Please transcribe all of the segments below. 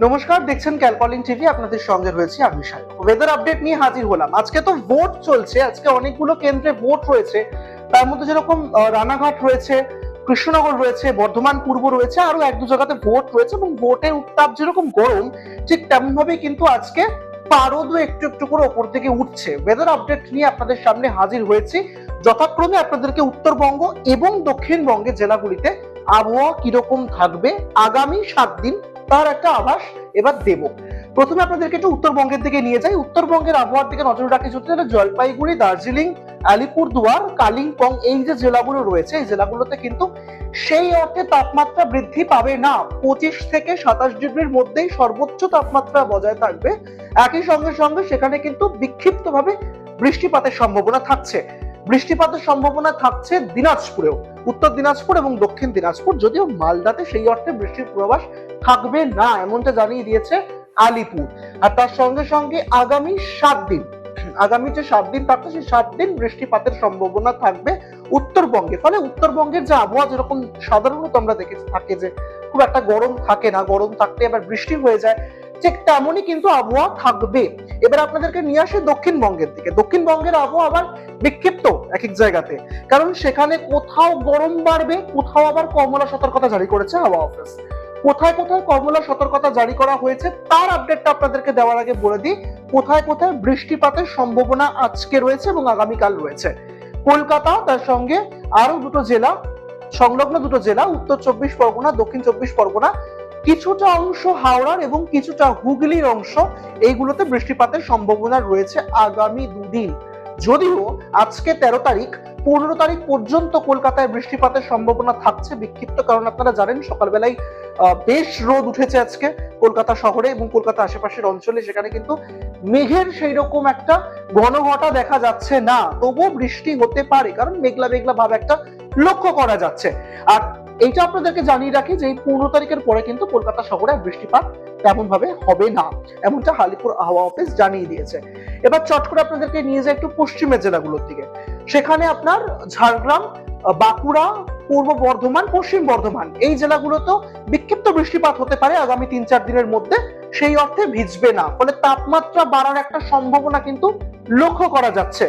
নমস্কার, দেখছেন ক্যালকলিং টিভি আপনাদের সঙ্গে রয়েছে আমি সাহেব ওয়েদার আপডেট নিয়ে হাজির হলাম। আজকে তো ভোট চলছে, আজকে অনেকগুলো কেন্দ্রে ভোট রয়েছে। তার মধ্যে যেরকম রানাঘাট রয়েছে, কৃষ্ণনগর রয়েছে, বর্ধমান পূর্ব রয়েছে আরও এক দু জায়গাতে ভোট রয়েছে এবং ভোটের উত্তাপ যেরকম গরম, ঠিক তেমন ভাবে কিন্তু আজকে পারদও একটু একটু করে ওপর থেকে উঠছে। ওয়েদার আপডেট নিয়ে আপনাদের সামনে হাজির হয়েছি। যথাক্রমে আপনাদেরকে উত্তরবঙ্গ এবং দক্ষিণবঙ্গের জেলাগুলিতে আবহাওয়া কীরকম থাকবে, আগামী সাত দিন তার একটা আভাস, এবার দেব। প্রথমে আপনাদেরকে একটু উত্তরবঙ্গের দিকে নিয়ে যাই। উত্তরবঙ্গের আবহাওয়ার দিকে নজর রাখি তাহলে জলপাইগুড়ি, দার্জিলিং, আলিপুরদুয়ার, কালিম্পং, এই যে জেলাগুলো রয়েছে, এই জেলাগুলোতে কিন্তু সেই অর্থে তাপমাত্রা বৃদ্ধি পাবে না। পঁচিশ থেকে সাতাশ ডিগ্রির মধ্যেই সর্বোচ্চ তাপমাত্রা বজায় থাকবে। একই সঙ্গে সঙ্গে সেখানে কিন্তু বিক্ষিপ্তভাবে বৃষ্টিপাতের সম্ভাবনা থাকছে। বৃষ্টিপাতের সম্ভাবনা থাকছে দিনাজপুরেও। উত্তর দিনাজপুর এবং দক্ষিণ দিনাজপুর, যদিও মালদাতে সেই অর্থে বৃষ্টির পূর্বাভাস থাকবে না, এমনটা জানিয়ে দিয়েছে আলিপুর। আর তার সঙ্গে সঙ্গে আগামী সাত দিন, আগামী যে সাত দিন থাকছে, সেই সাত দিন বৃষ্টিপাতের সম্ভাবনা থাকবে উত্তরবঙ্গে। ফলে উত্তরবঙ্গের যে আবহাওয়া, যেরকম সাধারণত আমরা দেখেছি থাকে যে খুব একটা গরম থাকে না, গরম থাকতে আবার বৃষ্টি হয়ে যায়, ঠিক তেমনই কিন্তু আবহাওয়া থাকবে। এবার আপনাদেরকে নিয়ে আসে দক্ষিণবঙ্গের দিকে। দক্ষিণবঙ্গের আবহাওয়া আবার বিক্ষিপ্ত এক এক জায়গাতে। কারণ সেখানে কোথাও গরম বাড়বে, কোথাও আবার কমলা সতর্কতা জারি করেছে হাওয়া অফিস। কোথায় কোথায় কমলা সতর্কতা জারি করা হয়েছে তার আপডেটটা আপনাদেরকে দেওয়ার আগে বলে দিই, কোথায় কোথায় বৃষ্টিপাতের সম্ভাবনা আজকে রয়েছে এবং আগামীকাল রয়েছে। কলকাতা, তার সঙ্গে আরও দুটো জেলা, সংলগ্ন দুটো জেলা, উত্তর চব্বিশ পরগনা, দক্ষিণ চব্বিশ পরগনা, কিছুটা অংশ হাওড়ার এবং কিছুটা হুগলির অংশ, এইগুলোতে বৃষ্টিপাতের সম্ভাবনা রয়েছে আগামী দুদিন। যদিও আজকে তেরো তারিখ, পনেরো তারিখ পর্যন্ত কলকাতায় বৃষ্টিপাতের সম্ভাবনা থাকছে বিক্ষিপ্ত, কারণ আপনারা জানেন সকালবেলায় বেশ রোদ উঠেছে আজকে কলকাতা শহরে এবং কলকাতা আশেপাশের অঞ্চলে, সেখানে কিন্তু মেঘের সেই রকম একটা ঘনঘটা দেখা যাচ্ছে না। তবুও বৃষ্টি হতে পারে, কারণ মেঘলা মেঘলা ভাব একটা লক্ষ্য করা যাচ্ছে। আর এইটা আপনাদেরকে জানিয়ে রাখি যে এই পনেরো তারিখের পরে কিন্তু কলকাতা শহরে বৃষ্টিপাত তেমন ভাবে হবে না, এমনটা হালিপুর আবহাওয়া অফিস জানিয়ে দিয়েছে। এবার চট করে আপনাদেরকে নিয়ে যায় একটু পশ্চিমের জেলাগুলোর দিকে। সেখানে আপনার ঝাড়গ্রাম, বাঁকুড়া, পূর্ব বর্ধমান, পশ্চিম বর্ধমান, এই জেলাগুলোতেও বিক্ষিপ্ত বৃষ্টিপাত হতে পারে আগামী তিন চার দিনের মধ্যে, সেই অর্থে ভিজবে না। ফলে তাপমাত্রা বাড়ার একটা সম্ভাবনা কিন্তু লক্ষ্য করা যাচ্ছে।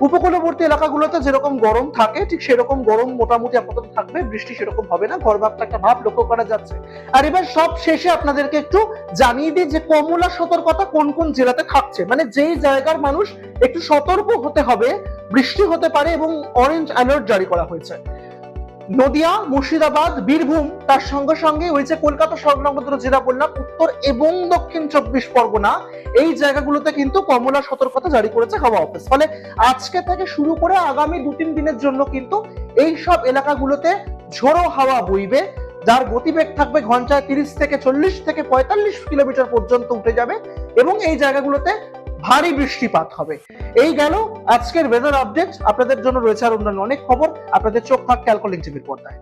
উপকূলবর্তী এলাকাগুলোতে যেরকম গরম থাকে, ঠিক সেরকম গরম মোটামুটি আপাতত থাকবে, বৃষ্টি সেরকম হবে না, ঘরভাবটা একটা ভাব লক্ষ্য করা যাচ্ছে। আর এবার সব শেষে আপনাদেরকে একটু জানিয়ে দিই যে কমলা সতর্কতা কোন কোন জেলাতে থাকছে। মানে যেই জায়গার মানুষ একটু সতর্ক হতে হবে, বৃষ্টি হতে পারে এবং অরেঞ্জ অ্যালার্ট জারি করা হয়েছে। নদিয়া, মুর্শিদাবাদ, বীরভূম, তার সঙ্গে সঙ্গে ওই যে কলকাতা সংলগ্ন জেলা বললাম, উত্তর এবং দক্ষিণ চব্বিশ পরগনা। এই জায়গাগুলোতে কিন্তু কমলা সতর্কতা জারি করেছে হাওয়া অফিস। ফলে আজকে থেকে শুরু করে আগামী দু তিন দিনের জন্য কিন্তু এই সব এলাকাগুলোতে ঝোড়ো হাওয়া বইবে, যার গতিবেগ থাকবে ঘন্টায় তিরিশ থেকে চল্লিশ থেকে পঁয়তাল্লিশ কিলোমিটার পর্যন্ত উঠে যাবে এবং এই জায়গাগুলোতে ভারী বৃষ্টিপাত হবে। এই গেল আজকের ওয়েদার আপডেট আপনাদের জন্য রয়েছে আর অন্যান্য অনেক খবর। আপনাদের চোখ থাক ক্যালকুলেটিভের পর্দায়।